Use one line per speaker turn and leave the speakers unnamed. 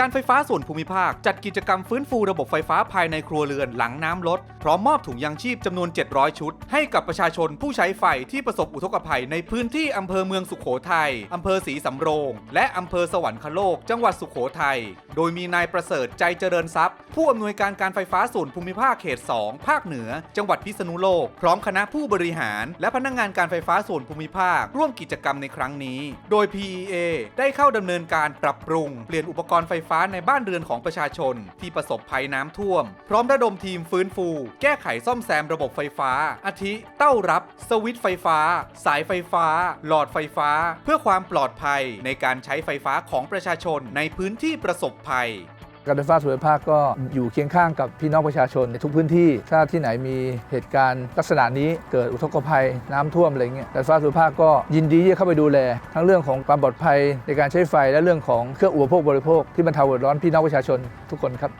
การไฟฟ้าส่วนภูมิภาค จัดกิจกรรมฟื้นฟูระบบไฟฟ้าภายในครัวเรือนหลังน้ำลด พร้อมมอบถุงยางชีพจำนวน 700 ชุด ให้กับประชาชนผู้ใช้ไฟที่ประสบอุทกภัยในพื้นที่อำเภอเมืองสุขโขทัยอำเภอศรีสำโรง และอำเภอสวรรคโลก จังหวัดสุขโขทัยโดยมีนายประเสริฐใจเจริญทรัพย์ ผู้อำนวยการการไฟฟ้าส่วนภูมิภาคเขต 2 ภาคเหนือ จังหวัดพิษณุโลก พร้อมคณะผู้บริหาร และพนักงานการไฟฟ้าส่วนภูมิภาค ร่วมกิจกรรมในครั้งนี้ โดย PEA ได้เข้าดำเนินการปรับปรุง เปลี่ยนอุปกรณ์ไฟฟ้าในบ้านเรือนของประชาชน ที่ประสบภัยน้ำท่วม พร้อมระดมทีมฟื้นฟู แก้ไขซ่อมแซมระบบไฟฟ้า อาทิ เต้ารับ สวิตไฟฟ้า สายไฟฟ้า หลอดไฟฟ้า เพื่อความปลอดภัยในการใช้ไฟฟ้าของประชาชนในพื้นที่ประสบภัย
การไฟฟ้าส่วนภูมิภาคก็อยู่เคียงข้างกับพี่น้องประชาชนในทุกพื้นที่ ถ้าที่ไหนมีเหตุการณ์ลักษณะนี้เกิดอุทกภัยน้ำท่วมอะไรเงี้ยการไฟฟ้าส่วนภูมิภาคก็ยินดีที่จะเข้าไปดูแล ทั้งเรื่องของความปลอดภัยในการใช้ไฟและเรื่องของเครื่องอุปโภคบริโภคที่บรรเทาเดือดร้อนพี่น้องประชาชนทุกคนครับ